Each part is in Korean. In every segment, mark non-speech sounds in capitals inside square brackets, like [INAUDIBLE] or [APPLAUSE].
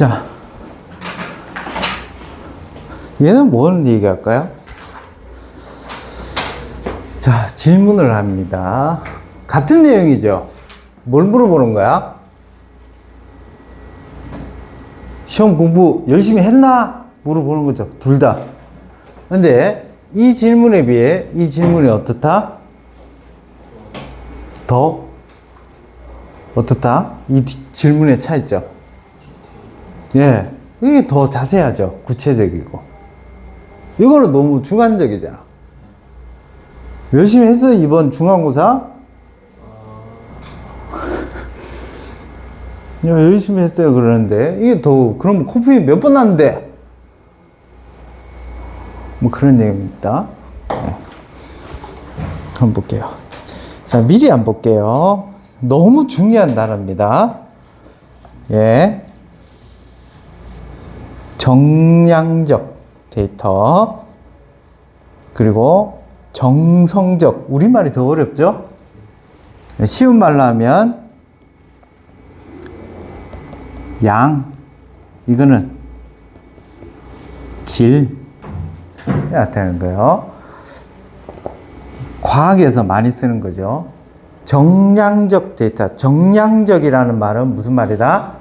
자, 얘는 뭔 얘기할까요? 자, 질문을 합니다. 같은 내용이죠? 뭘 물어보는 거야? 시험 공부 열심히 했나? 물어보는 거죠. 둘 다. 근데 이 질문에 비해 이 질문이 어떻다? 더 어떻다? 이 뒤- 질문의 차이죠. 예. 이게 더 자세하죠. 구체적이고. 이거는 너무 주관적이잖아. 열심히 했어요, 이번 중간고사? [LAUGHS] 야, 열심히 했어요, 그러는데. 이게 더, 그럼 코피 몇 번 났는데? 뭐 그런 얘기입니다. 네. 한번 볼게요. 자, 미리 안 볼게요. 너무 중요한 단어입니다. 예. 정량적 데이터. 그리고 정성적. 우리말이 더 어렵죠? 쉬운 말로 하면 양. 이거는 질. 나타나는 거예요. 과학에서 많이 쓰는 거죠. 정량적 데이터. 정량적이라는 말은 무슨 말이다?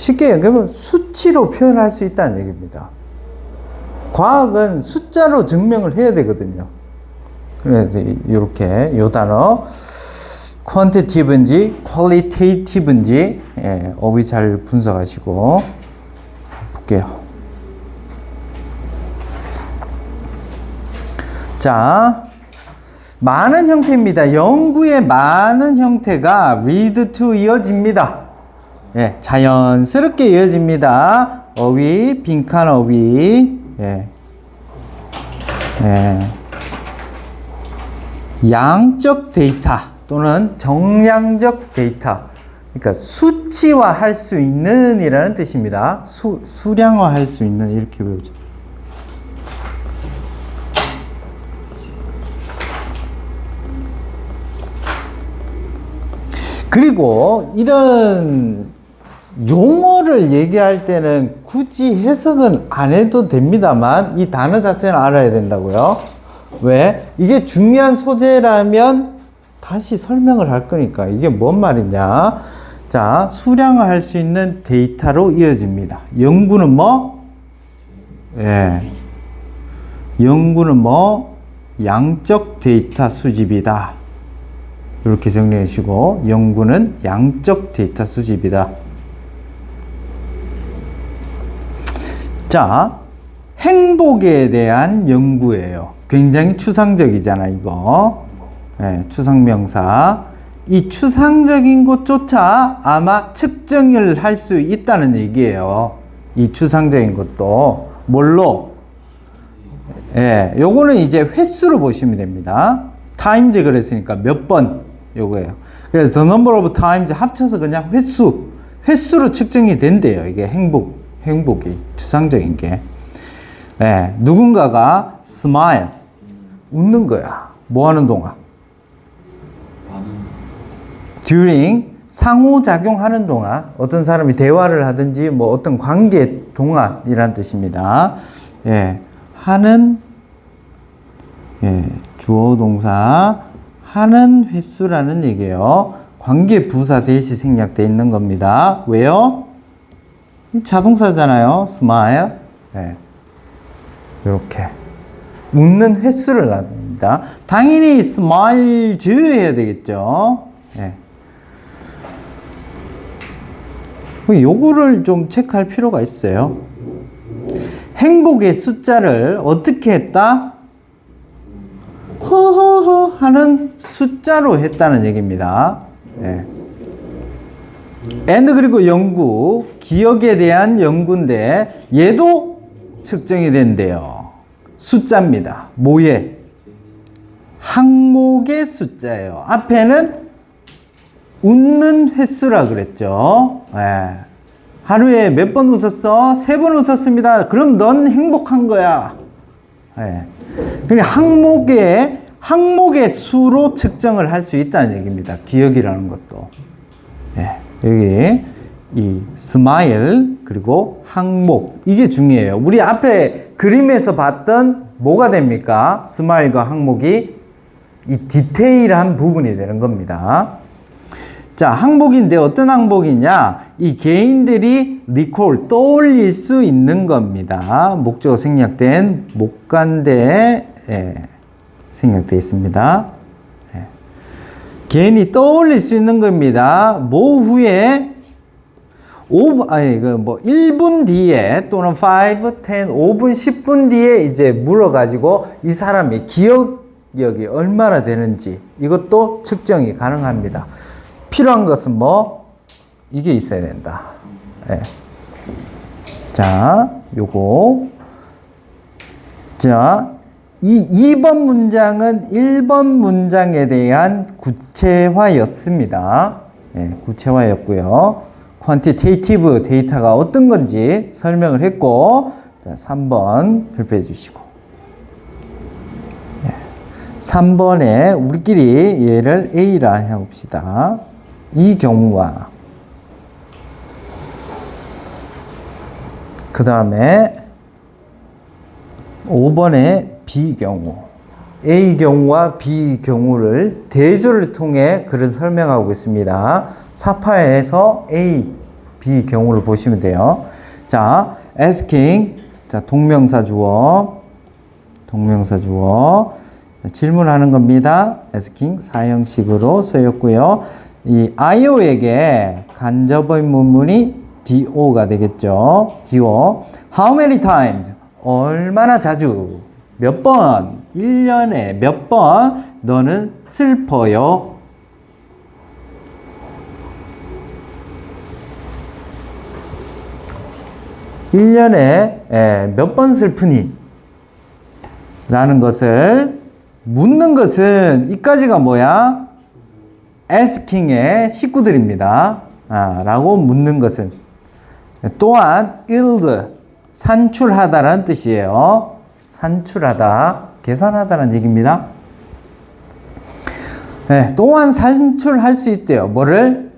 쉽게 얘기하면 수치로 표현할 수 있다는 얘기입니다. 과학은 숫자로 증명을 해야 되거든요. 그래서 이렇게 요 단어 quantitative인지 qualitative인지 예, 어휘 잘 분석하시고 볼게요. 자, 많은 형태입니다. 연구의 많은 형태가 lead to 이어집니다. 예, 자연스럽게 이어집니다. 어휘, 빈칸 어휘. 예. 예. 양적 데이터 또는 정량적 데이터. 그러니까 수치화 할 수 있는 이라는 뜻입니다. 수, 수량화 할 수 있는 이렇게 배우죠. 그리고 이런 용어를 얘기할 때는 굳이 해석은 안 해도 됩니다만 이 단어 자체는 알아야 된다고요. 왜? 이게 중요한 소재라면 다시 설명을 할 거니까 이게 뭔 말이냐. 자, 수량화할 수 있는 데이터로 이어집니다. 연구는 뭐? 예. 연구는 뭐? 양적 데이터 수집이다. 이렇게 정리해 주시고 연구는 양적 데이터 수집이다. 자, 행복에 대한 연구예요. 굉장히 추상적이잖아, 이거. 예, 추상명사. 이 추상적인 것조차 아마 측정을 할 수 있다는 얘기예요. 이 추상적인 것도. 뭘로? 예, 요거는 이제 횟수로 보시면 됩니다. 타임즈 그랬으니까 몇 번 요거예요. 그래서 the number of times 합쳐서 그냥 횟수, 횟수로 측정이 된대요. 이게 행복, 행복이 추상적인 게. 예, 누군가가 smile, 웃는 거야. 뭐 하는 동안? during 상호작용하는 동안 어떤 사람이 대화를 하든지 뭐 어떤 관계 동안이란 뜻입니다. 예, 하는 예, 주어 동사 하는 횟수라는 얘기예요. 관계 부사 대시 생략되어 있는 겁니다. 왜요? 이 자동사잖아요. smile. 예. 이렇게 웃는 횟수를 나눕니다. 당연히 smiles 해야 되겠죠. 예. 요거를 좀 체크할 필요가 있어요. 행복의 숫자를 어떻게 했다? 허허허 하는 숫자로 했다는 얘기입니다. 예. and 그리고 연구, 기억에 대한 연구인데 얘도 측정이 된대요. 숫자입니다. 뭐에? 항목의 숫자예요. 앞에는 웃는 횟수라 그랬죠. 예. 하루에 몇 번 웃었어? 세 번 웃었습니다. 그럼 넌 행복한 거야. 예. 그냥 항목의 항목의 수로 측정을 할 수 있다는 얘기입니다. 기억이라는 것도. 예. 여기 이 스마일 그리고 항목 이게 중요해요. 우리 앞에 그림에서 봤던 뭐가 됩니까? 스마일과 항목이 이 디테일한 부분이 되는 겁니다. 자, 항복인데 어떤 항복이냐? 이 개인들이 리콜, 떠올릴 수 있는 겁니다. 목적어 생략된 목간대에 예, 생략되어 있습니다. 예. 개인이 떠올릴 수 있는 겁니다. 뭐 후에 5분, 아니, 그 뭐, 1분 뒤에 또는 5, 10, 5분, 10분 뒤에 이제 물어가지고 이 사람의 기억력이 얼마나 되는지 이것도 측정이 가능합니다. 필요한 것은 뭐, 이게 있어야 된다. 예. 자, 요거. 자, 이 2번 문장은 1번 문장에 대한 구체화였습니다. 예, 구체화였고요. 퀀티테이티브 데이터가 어떤 건지 설명을 했고, 자, 3번 발표해 주시고. 예, 3번에 우리끼리 얘를 A라 해봅시다. 이 경우와 그 다음에 5번의 B 경우 A 경우와 B 경우를 대조를 통해 글을 설명하고 있습니다. 사파에서 A, B 경우를 보시면 돼요. 자, asking 자 동명사 주어 동명사 주어 질문하는 겁니다. asking 사형식으로 쓰였고요. 이 IO에게 간접의 문문이 DO가 되겠죠. DO. How many times? 얼마나 자주? 몇 번? 1년에 몇 번? 너는 슬퍼요. 일년에 몇 번 슬프니? 라는 것을 묻는 것은 이까지가 뭐야? asking의 식구들입니다. 아, 라고 묻는 것은 또한 yield 산출하다라는 뜻이에요. 산출하다, 계산하다라는 얘기입니다. 네, 또한 산출할 수 있대요. 뭐를?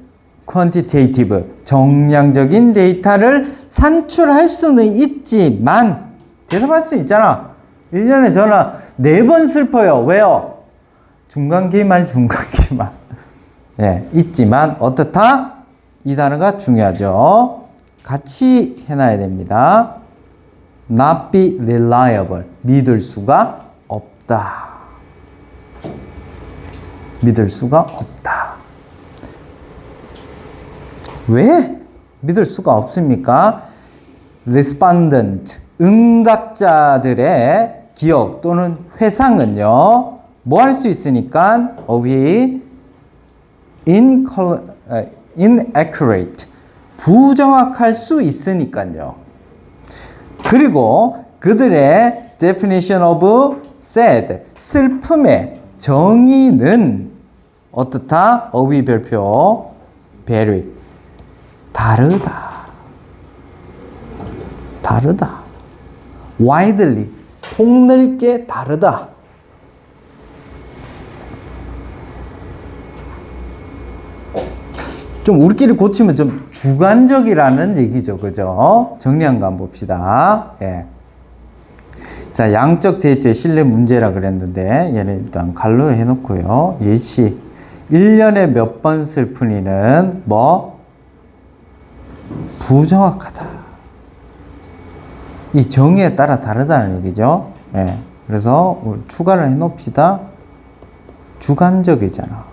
quantitative, 정량적인 데이터를 산출할 수는 있지만, 대답할 수 있잖아. 1년에 전화 4번 슬퍼요. 왜요? 중간 기말, 중간 기말. 예, 있지만, 어떻다? 이 단어가 중요하죠. 같이 해놔야 됩니다. Not be reliable. 믿을 수가 없다. 믿을 수가 없다. 왜 믿을 수가 없습니까? respondent, 응답자들의 기억 또는 회상은요, 뭐 할 수 있으니까, 어휘, 어, inaccurate, 부정확할 수 있으니까요. 그리고 그들의 definition of sad, 슬픔의 정의는 어떻다? 어휘 별표, very, 다르다. 다르다. widely, 폭넓게 다르다. 좀 우리끼리 고치면 좀 주관적이라는 얘기죠. 그죠? 정리한 거 한번 봅시다. 예. 자, 양적 대입제 신뢰 문제라 그랬는데, 얘는 일단 갈로 해놓고요. 예시. 1년에 몇 번 슬프니는 뭐? 부정확하다. 이 정의에 따라 다르다는 얘기죠. 예. 그래서 추가를 해 놓읍시다. 주관적이잖아.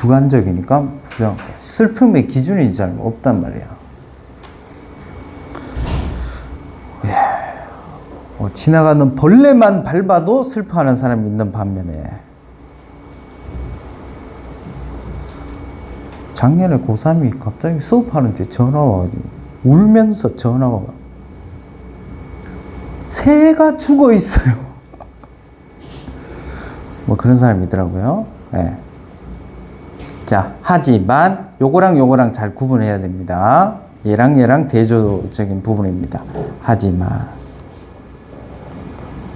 주관적이니까 부정. 슬픔의 기준이 잘 없단 말이야. 예. 어, 지나가는 벌레만 밟아도 슬퍼하는 사람이 있는 반면에 작년에 고3이 갑자기 수업하는데 전화 와가지고 울면서 전화가 와. 새가 죽어 있어요. [LAUGHS] 뭐 그런 사람이 있더라고요. 예. 자, 하지만 요거랑 요거랑 잘 구분해야 됩니다. 얘랑 얘랑 대조적인 부분입니다. 하지만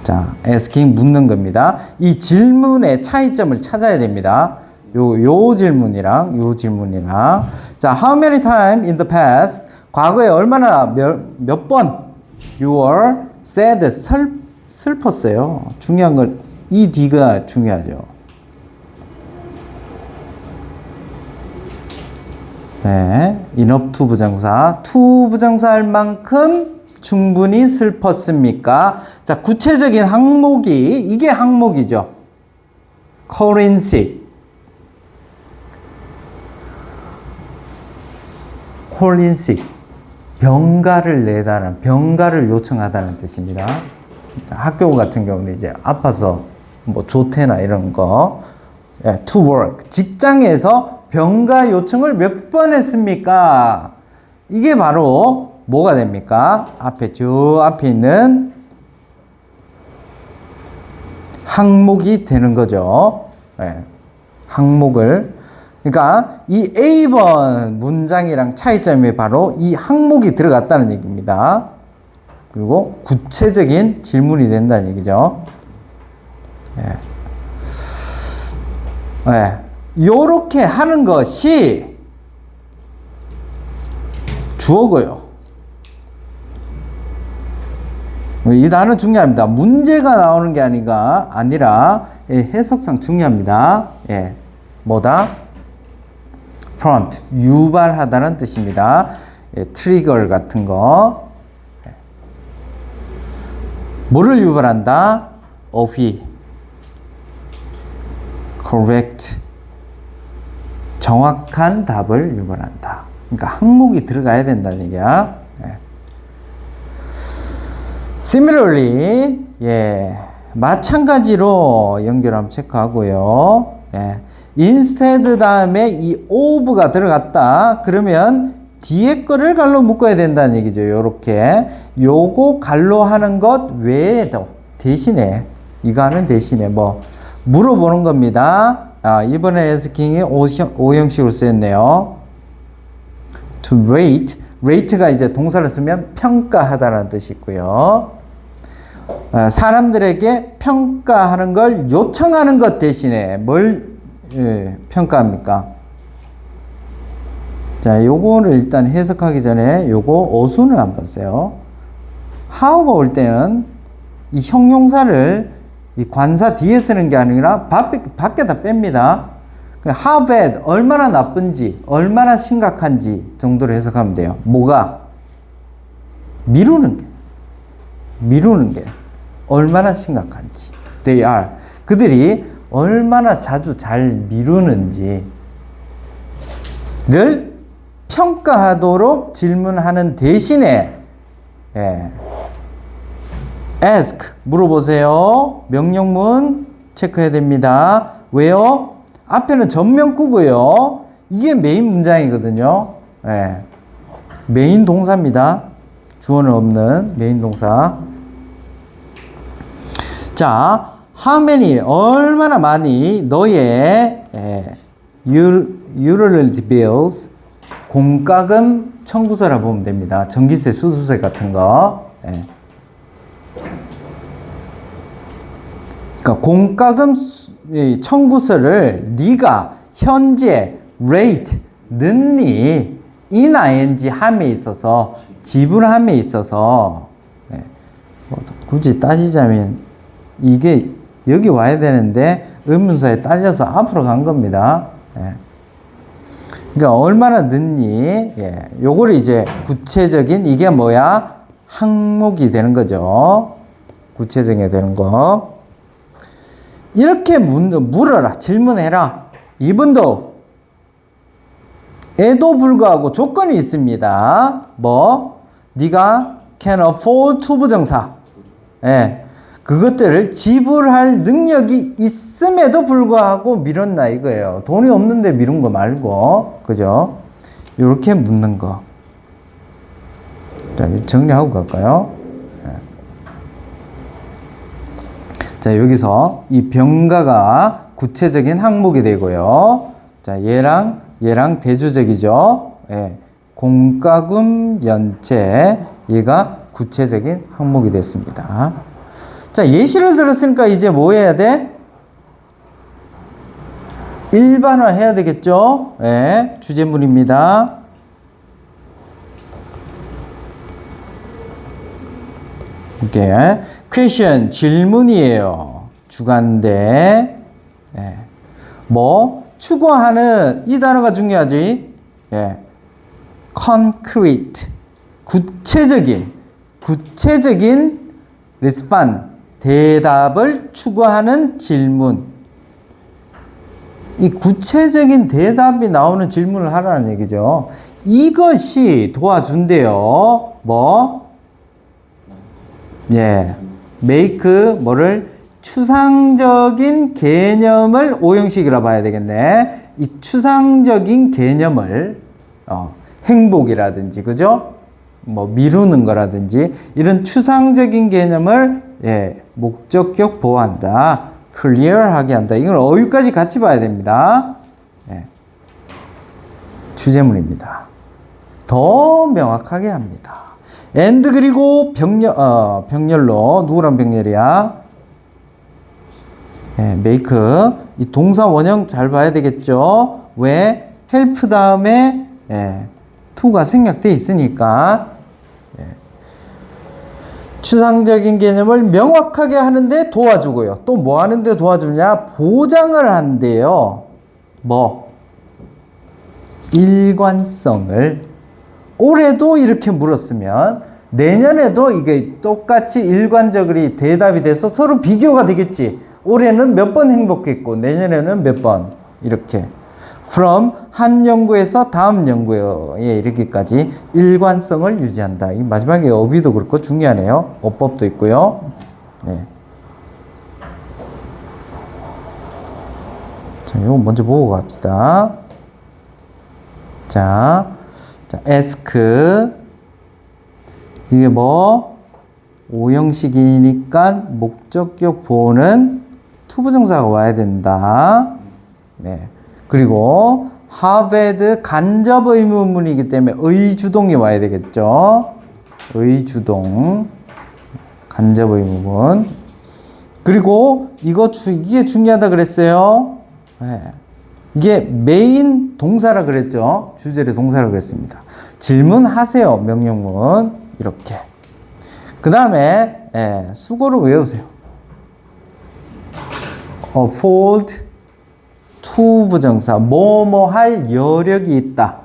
자, asking 묻는 겁니다. 이 질문의 차이점을 찾아야 됩니다. 요, 요 질문이랑 요 질문이랑 자, how many time in the past 과거에 얼마나 몇, 몇번 you are sad 슬, 슬펐어요. 중요한 건 이 D가 중요하죠. 네, to 부정사, to 부정사 할 만큼 충분히 슬펐습니까? 자, 구체적인 항목이 이게 항목이죠. currency. currency. 병가를 내다는 병가를 요청하다는 뜻입니다. 학교 같은 경우는 이제 아파서 뭐 조퇴나 이런 거 예, to work 직장에서 병가 요청을 몇 번 했습니까? 이게 바로 뭐가 됩니까? 앞에 저 앞에 있는 항목이 되는 거죠. 예, 항목을 그러니까 이 A번 문장이랑 차이점이 바로 이 항목이 들어갔다는 얘기입니다. 그리고 구체적인 질문이 된다는 얘기죠. 예. 예. 요렇게 하는 것이 주어고요. 이 단어 중요합니다. 문제가 나오는 게 아니가 아니라 예, 해석상 중요합니다. 예. 뭐다? prompt 유발하다는 뜻입니다. 예, 트리거 같은 거. 예. 뭐를 유발한다? 어휘. correct. 정확한 답을 유발한다. 그러니까 항목이 들어가야 된다는 얘기야. 예. Similarly, 예, 마찬가지로 연결하면 체크하고요. 예, instead 다음에 이 of가 들어갔다. 그러면 뒤에 거를 갈로 묶어야 된다는 얘기죠. 요렇게. 요거 갈로 하는 것 외에도 대신에 이거 하는 대신에 뭐 물어보는 겁니다. 아, 이번에 에스킹이 오형식으로 쓰였네요. to rate. rate가 이제 동사를 쓰면 평가하다라는 뜻이 있고요. 아, 사람들에게 평가하는 걸 요청하는 것 대신에 뭘 예, 평가합니까? 자, 요거를 일단 해석하기 전에 요거 어순을 한번 보세요. how가 올 때는 이 형용사를 이 관사 뒤에 쓰는 게 아니라 밖에, 밖에다 뺍니다. 그 how bad, 얼마나 나쁜지, 얼마나 심각한지 정도로 해석하면 돼요. 뭐가? 미루는 게. 미루는 게. 얼마나 심각한지. They are. 그들이 얼마나 자주 잘 미루는지를 평가하도록 질문하는 대신에, 예. Ask 물어보세요. 명령문 체크해야 됩니다. 왜요? 앞에는 전면구고요. 이게 메인 문장이거든요. 예. 메인 동사입니다. 주어는 없는 메인 동사. 자, how many 얼마나 많이 너의 예, utility bills 공과금 청구서라 보면 됩니다. 전기세, 수수세 같은 거. 예. 그러니까 공과금 청구서를 네가 현재 rate 는니 in ing 함에 있어서 지불함에 있어서 예, 뭐 굳이 따지자면 이게 여기 와야 되는데 의문사에 딸려서 앞으로 간 겁니다. 예. 그러니까 얼마나 늦니? 예. 요거를 이제 구체적인 이게 뭐야? 항목이 되는 거죠. 구체적이 되는 거. 이렇게 문, 물어라. 질문해라. 이분도 에도 불구하고 조건이 있습니다. 뭐 네가 can afford to 부정사. 예. 그것들을 지불할 능력이 있음에도 불구하고 미뤘나 이거예요. 돈이 없는데 미룬 거 말고. 그죠? 요렇게 묻는 거. 자, 정리하고 갈까요? 예. 자, 여기서 이 병가가 구체적인 항목이 되고요. 자, 얘랑, 얘랑 대조적이죠. 예. 공과금 연체, 얘가 구체적인 항목이 됐습니다. 자, 예시를 들었으니까 이제 뭐 해야 돼? 일반화 해야 되겠죠? 예, 주제문입니다. 이게 question 질문이에요. 주간대. 예. 뭐 추구하는 이 단어가 중요하지. 예. concrete 구체적인 구체적인 respond 대답을 추구하는 질문. 이 구체적인 대답이 나오는 질문을 하라는 얘기죠. 이것이 도와준대요. 뭐? 예. Make 뭐를 추상적인 개념을 오형식이라 봐야 되겠네. 이 추상적인 개념을 어, 행복이라든지 그죠? 뭐 미루는 거라든지 이런 추상적인 개념을 예, 목적격 보호한다. 클리어하게 한다. 이걸 어휘까지 같이 봐야 됩니다. 예. 주제문입니다. 더 명확하게 합니다. And 그리고 병렬 어, 병렬로 누구랑 병렬이야? 예, make 이 동사 원형 잘 봐야 되겠죠? 왜 help 다음에 예, to가 생략돼 있으니까 예. 추상적인 개념을 명확하게 하는데 도와주고요. 또 뭐 하는데 도와주냐? 보장을 한대요. 뭐 일관성을 올해도 이렇게 물었으면 내년에도 이게 똑같이 일관적으로 대답이 돼서 서로 비교가 되겠지. 올해는 몇 번 행복했고 내년에는 몇 번 이렇게 from 한 연구에서 다음 연구에 이르기까지 일관성을 유지한다. 이 마지막에 어휘도 그렇고 중요하네요. 어법도 있고요. 네. 자, 이거 먼저 보고 갑시다. 자, 자, ask 이게 뭐 오형식이니까 목적격 보호는 투부정사가 와야 된다. 네. 그리고 have 간접 의문문이기 때문에 의주동이 와야 되겠죠. 의주동 간접 의문문. 그리고 이거 주, 이게 중요하다 그랬어요. 네. 이게 메인 동사라 그랬죠. 주제의 동사라 그랬습니다. 질문하세요. 명령문 이렇게. 그 다음에 예, 수고를 외우세요. afford to 부정사 뭐뭐 할 여력이 있다.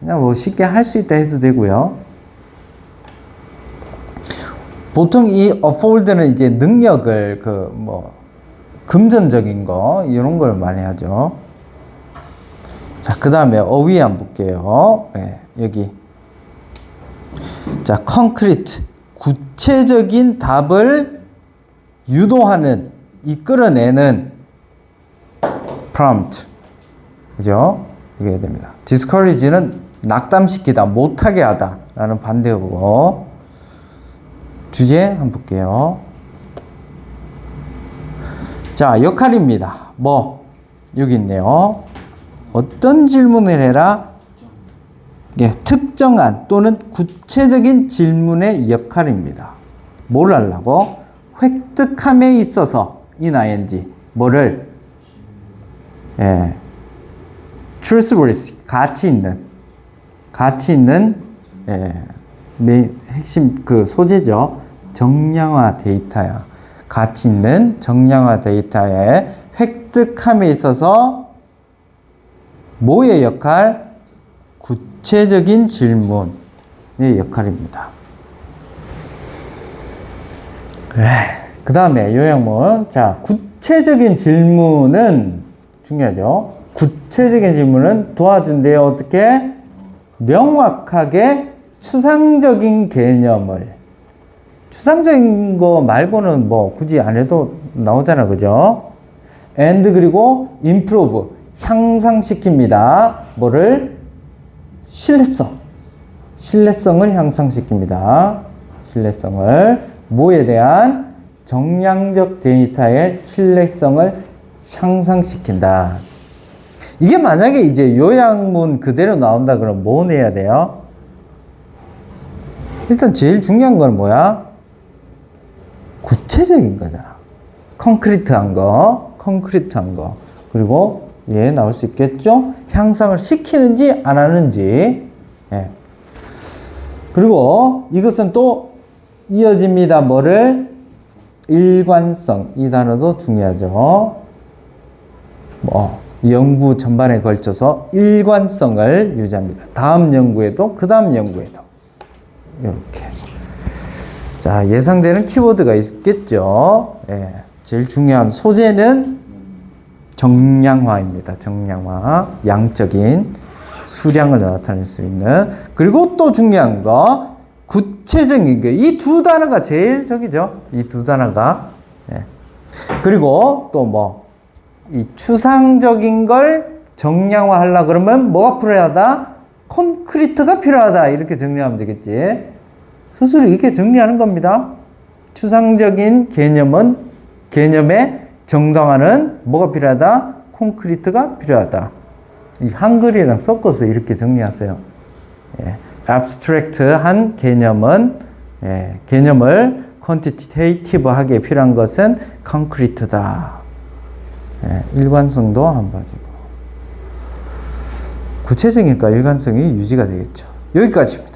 그냥 뭐 쉽게 할 수 있다 해도 되고요. 보통 이 afford는 이제 능력을 그 뭐 금전적인 거 이런 걸 많이 하죠. 자, 그 다음에 어휘 한 볼게요. 예, 여기. 자, concrete. 구체적인 답을 유도하는, 이끌어내는 prompt. 그죠? 이게 됩니다. discourage는 낙담시키다, 못하게 하다. 라는 반대어고. 주제 한번 볼게요. 자, 역할입니다. 뭐, 여기 있네요. 어떤 질문을 해라? 예, 특정한 또는 구체적인 질문의 역할입니다. 뭘 하려고? 획득함에 있어서 ing 뭐를 예, truthworthy 가치 있는 가치 있는 예, 메인 핵심 그 소재죠. 정량화 데이터야. 가치 있는 정량화 데이터의 획득함에 있어서 뭐의 역할? 구체적인 질문의 역할입니다. 그 다음에 요약문. 자, 구체적인 질문은 중요하죠. 구체적인 질문은 도와준대요. 어떻게? 명확하게 추상적인 개념을. 추상적인 거 말고는 뭐 굳이 안 해도 나오잖아. 그죠? and 그리고 improve. 향상시킵니다. 뭐를? 신뢰성. 신뢰성을 향상시킵니다. 신뢰성을. 뭐에 대한 정량적 데이터의 신뢰성을 향상시킨다. 이게 만약에 이제 요약문 그대로 나온다 그러면 뭐 내야 돼요? 일단 제일 중요한 건 뭐야? 구체적인 거잖아. 콘크리트한 거, 콘크리트한 거. 그리고 예, 나올 수 있겠죠? 향상을 시키는지 안 하는지. 예. 그리고 이것은 또 이어집니다. 뭐를? 일관성. 이 단어도 중요하죠. 뭐, 연구 전반에 걸쳐서 일관성을 유지합니다. 다음 연구에도, 그 다음 연구에도. 이렇게. 자, 예상되는 키워드가 있겠죠. 예. 제일 중요한 소재는 정량화입니다. 정량화. 양적인 수량을 나타낼 수 있는. 그리고 또 중요한 거, 구체적인 게, 이 두 단어가 제일 저기죠. 이 두 단어가. 예. 그리고 또 뭐, 이 추상적인 걸 정량화 하려 그러면 뭐가 필요하다? 콘크리트가 필요하다. 이렇게 정리하면 되겠지. 스스로 이렇게 정리하는 겁니다. 추상적인 개념은 개념의 정당화는 뭐가 필요하다? 콘크리트가 필요하다. 이 한글이랑 섞어서 이렇게 정리하세요. 예. abstract한 개념은 예, 개념을 quantitative하게 필요한 것은 concrete다. 예, 일관성도 한 가지고 구체적이니까 일관성이 유지가 되겠죠. 여기까지입니다.